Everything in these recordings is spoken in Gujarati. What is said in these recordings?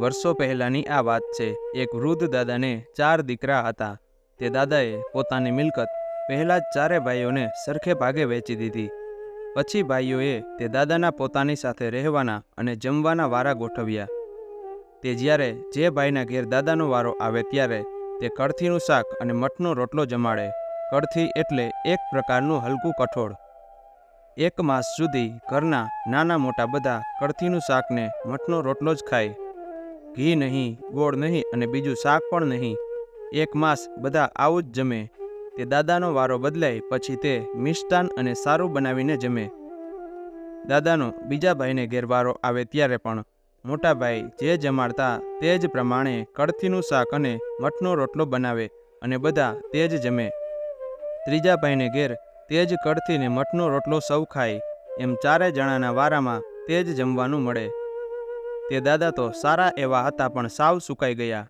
વર્ષો પહેલાંની આ વાત છે. એક વૃદ્ધ દાદાને ચાર દીકરા હતા. તે દાદાએ પોતાની મિલકત પહેલાં જ ચારે ભાઈઓને સરખે ભાગે વેચી દીધી. પછી ભાઈઓએ તે દાદાના પોતાની સાથે રહેવાના અને જમવાના વારા ગોઠવ્યા. તે જ્યારે જે ભાઈના ઘેર દાદાનો વારો આવે ત્યારે તે કળથીનું શાક અને મઠનો રોટલો જમાડે. કળથી એટલે એક પ્રકારનું હલકું કઠોળ. એક માસ સુધી ઘરના નાના મોટા બધા કળથીનું શાકને મઠનો રોટલો જ ખાય. ઘી નહીં, ગોળ નહીં અને બીજું શાક પણ નહીં. એક માસ બધા આવું જ જમે. તે દાદાનો વારો બદલાય, પછી તે મિષ્ટાન અને સારું બનાવીને જમે. દાદાનો બીજા ભાઈને ઘેરવારો આવે ત્યારે પણ મોટા ભાઈ જે જમાડતા તે જ પ્રમાણે કળથીનું શાક અને મઠનો રોટલો બનાવે અને બધા તે જ જમે. ત્રીજા ભાઈને ઘેર તે જ કળથીને મઠનો રોટલો સૌ ખાય. એમ ચારે જણાના વારામાં તે જ જમવાનું મળે. તે દાદા તો સારા એવા હતા પણ સાવ સુકાઈ ગયા.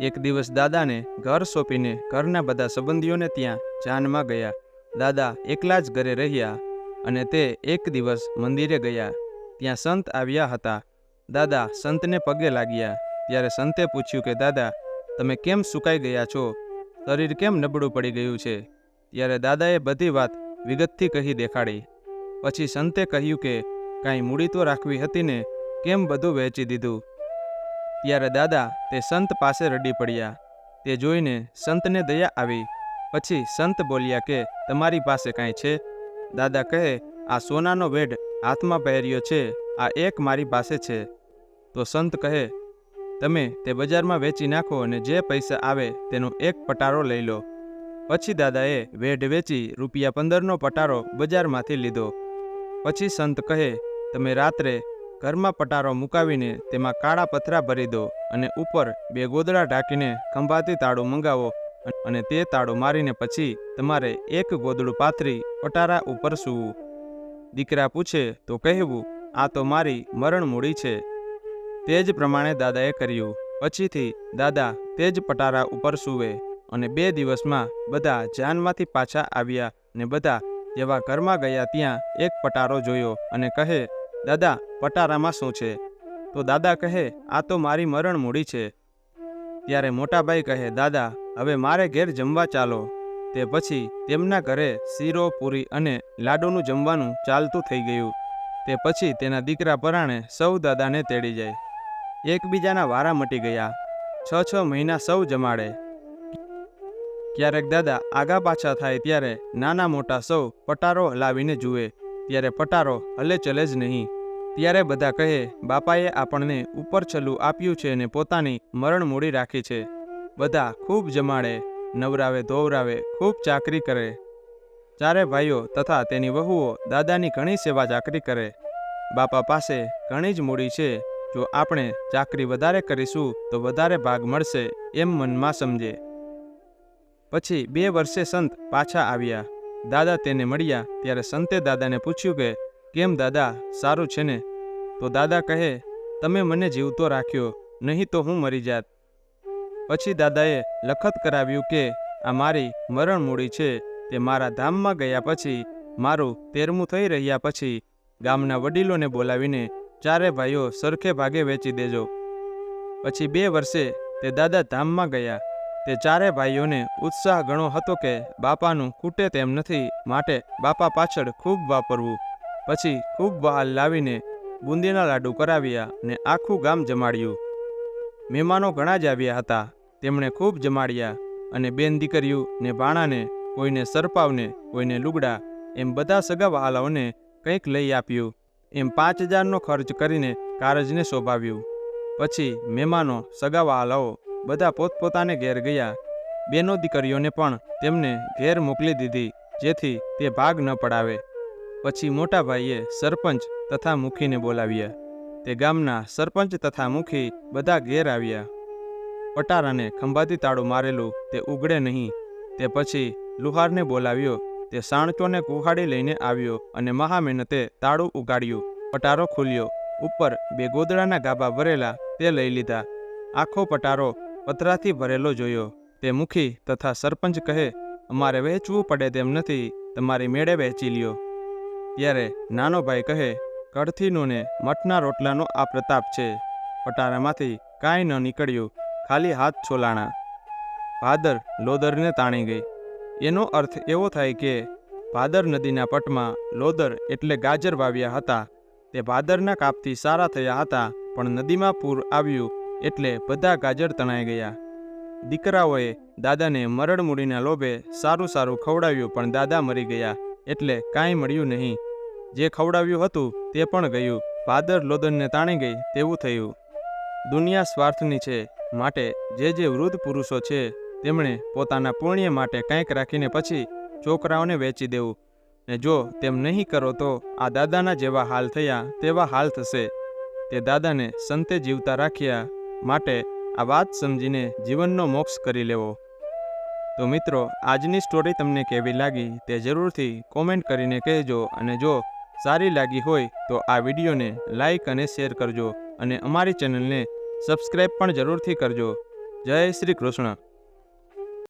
એક દિવસ દાદાને ઘર સોંપીને ઘરના બધા સંબંધીઓને ત્યાં જાનમાં ગયા. દાદા એકલા જ ઘરે રહ્યા અને તે એક દિવસ મંદિરે ગયા. ત્યાં સંત આવ્યા હતા. દાદા સંતને પગે લાગ્યા. ત્યારે સંતે પૂછ્યું કે, દાદા, તમે કેમ સુકાઈ ગયા છો? શરીર કેમ નબળું પડી ગયું છે? ત્યારે દાદાએ બધી વાત વિગતથી કહી દેખાડી. પછી સંતે કહ્યું કે, કાંઈ મૂડી તો રાખવી હતી ને? કેમ બધું વહેંચી દીધું? ત્યારે દાદા તે સંત પાસે રડી પડ્યા. તે જોઈને સંતને દયા આવી. પછી સંત બોલ્યા કે, તમારી પાસે કાંઈ છે? દાદા કહે, આ સોનાનો વેઢ હાથમાં પહેર્યો છે. આ એક મારી પાસે છે. તો સંત કહે, તમે તે બજારમાં વેચી નાખો અને જે પૈસા આવે તેનો એક પટારો લઈ લો. પછી દાદાએ વેઢ વેચી રૂપિયા પંદરનો પટારો બજારમાંથી લીધો. પછી સંત કહે, તમે રાત્રે ઘરમાં પટારો મુકાવીને તેમાં કાળા પથરા ભરી દો અને ઉપર બે ગોદડા ઢાંકીને ખંભાતી તાળું મંગાવો અને તે તાળું મારીને પછી તમારે એક ગોદડું પાથરી પટારા ઉપર સૂવું. દીકરા પૂછે, તો કહેવું, આ તો મારી મરણ મૂડી છે. તે જ પ્રમાણે દાદાએ કર્યું. પછીથી દાદા તે જ પટારા ઉપર સૂવે અને બે દિવસમાં બધા જાનમાંથી પાછા આવ્યા ને બધા જેવા ઘરમાં ગયા ત્યાં એક પટારો જોયો અને કહે દાદા, પટારામાં શું છે? તો દાદા કહે, આ તો મારી મરણ મૂડી છે. ત્યારે મોટાભાઈ કહે, દાદા, હવે મારે ઘેર જમવા ચાલો. તે પછી તેમના ઘરે શીરો, પૂરી અને લાડુનું જમવાનું ચાલતું થઈ ગયું. તે પછી તેના દીકરા પરાણે સૌ દાદાને તેડી જાય. એકબીજાના વારા મટી ગયા. છ છ મહિના સૌ જમાડે. ક્યારેક દાદા આગા પાછા થાય ત્યારે નાના મોટા સૌ પટારો હલાવીને જુએ. ત્યારે પટારો હલે ચલે જ નહીં. ત્યારે બધા કહે, બાપાએ આપણને ઉપર છલ્લું આપ્યું છે અને પોતાની મરણ મૂડી રાખી છે. બધા ખૂબ જમાડે, નવરાવે, ધોવરાવે, ખૂબ ચાકરી કરે. ચારે ભાઈઓ તથા તેની વહુઓ દાદાની ઘણી સેવા ચાકરી કરે. બાપા પાસે ઘણી જ મૂડી છે. જો આપણે ચાકરી વધારે કરીશું, તો વધારે ભાગ મળશે એમ મનમાં સમજે. પછી બે વર્ષે સંત પાછા આવ્યા. દાદા તેને મળ્યા ત્યારે સંતે દાદાને પૂછ્યું કે, કેમ દાદા? સારું છે ને? તો દાદા કહે, તમે મને જીવતો રાખ્યો, નહીં તો હું મરી જાત. પછી દાદાએ લખત કરાવ્યું કે, આ મારી મરણ મૂડી છે, તે મારા ધામમાં ગયા પછી, મારું તેરમું થઈ રહ્યા પછી, ગામના વડીલોને બોલાવીને ચારે ભાઈઓ સરખે ભાગે વેચી દેજો. પછી બે વર્ષે તે દાદા ધામમાં ગયા. તે ચારે ભાઈઓને ઉત્સાહ ઘણો હતો કે બાપાનું ખૂટે તેમ નથી, માટે બાપા પાછળ ખૂબ વાપરવું. પછી ખૂબ બહાલ લાવીને બુંદીના લાડુ કરાવ્યા ને આખું ગામ જમાડ્યું. મહેમાનો ઘણા જ આવ્યા હતા, તેમણે ખૂબ જમાડ્યા અને બેન દીકરીઓ ને ભાણાને કોઈને સરપાવને, કોઈને લુગડા, એમ બધા સગા વહાલાઓને કંઈક લઈ આપ્યું. એમ પાંચ હજારનો ખર્ચ કરીને કારજને શોભાવ્યું. પછી મહેમાનો સગા વહાલાઓ બધા પોતપોતાને ઘેર ગયા. બેનો દીકરીઓને પણ તેમને ઘેર મોકલી દીધી, જેથી તે ભાગ ન પડાવે. પછી મોટા ભાઈએ સરપંચ તથા મુખીને બોલાવ્યા. તે ગામના સરપંચ તથા મુખી બધા ઘેર આવ્યા. પટારાને ખંભાતી તાળું મારેલું તે ઉગડે નહીં. તે પછી લુહારને બોલાવ્યો. તે સાણચોને કુહાડી લઈને આવ્યો અને મહામેનતે તાળું ઉગાડ્યું. પટારો ખુલ્યો. ઉપર બે ગોદડાના ગાભા ભરેલા તે લઈ લીધા. આખો પટારો પતરાથી ભરેલો જોયો. તે મુખી તથા સરપંચ કહે અમારે વહેંચવું પડે તેમ નથી, તમારી મેળે વહેંચી લ્યો. ત્યારે નાનો ભાઈ કહે કડથીનું ને મઠના રોટલાનો આ પ્રતાપ છે. પટારામાંથી કાંઈ ન નીકળ્યું. ખાલી હાથ છોલાણા. ભાદર લોદરને તાણી ગઈ. એનો અર્થ એવો થાય કે ભાદર નદીના પટમાં લોદર એટલે ગાજર વાવ્યા હતા. તે ભાદરના કાપથી સારા થયા હતા, પણ નદીમાં પૂર આવ્યું એટલે બધા ગાજર તણાઈ ગયા. દીકરાઓએ દાદાને મરડ મૂડીના લોભે સારું સારું ખવડાવ્યું, પણ દાદા મરી ગયા, એટલે કાંઈ મળ્યું નહીં. જે ખવડાવ્યું હતું તે પણ ગયું. ભાદર લોદનને તાણી ગઈ, તેવું થયું. દુનિયા સ્વાર્થની છે, માટે જે જે વૃદ્ધ પુરુષો છે, તેમણે પોતાના પુણ્ય માટે કંઈક રાખીને પછી છોકરાઓને વેચી દેવું. ને જો તેમ નહીં કરો તો આ દાદાના જેવા હાલ થયા, તેવા હાલ થશે. તે દાદાને સંતે જીવતા રાખ્યા માટે આ વાત સમજીને જીવનનો મોક્ષ કરી લેવો. તો મિત્રો, આજની સ્ટોરી તમને કેવી લાગી તે જરૂરથી કોમેન્ટ કરીને કહેજો અને જો સારી લાગી હોય તો આ વિડીયોને લાઈક અને શેર કરજો અને અમારી ચેનલને સબસ્ક્રાઈબ પણ જરૂરથી કરજો. જય શ્રી કૃષ્ણ.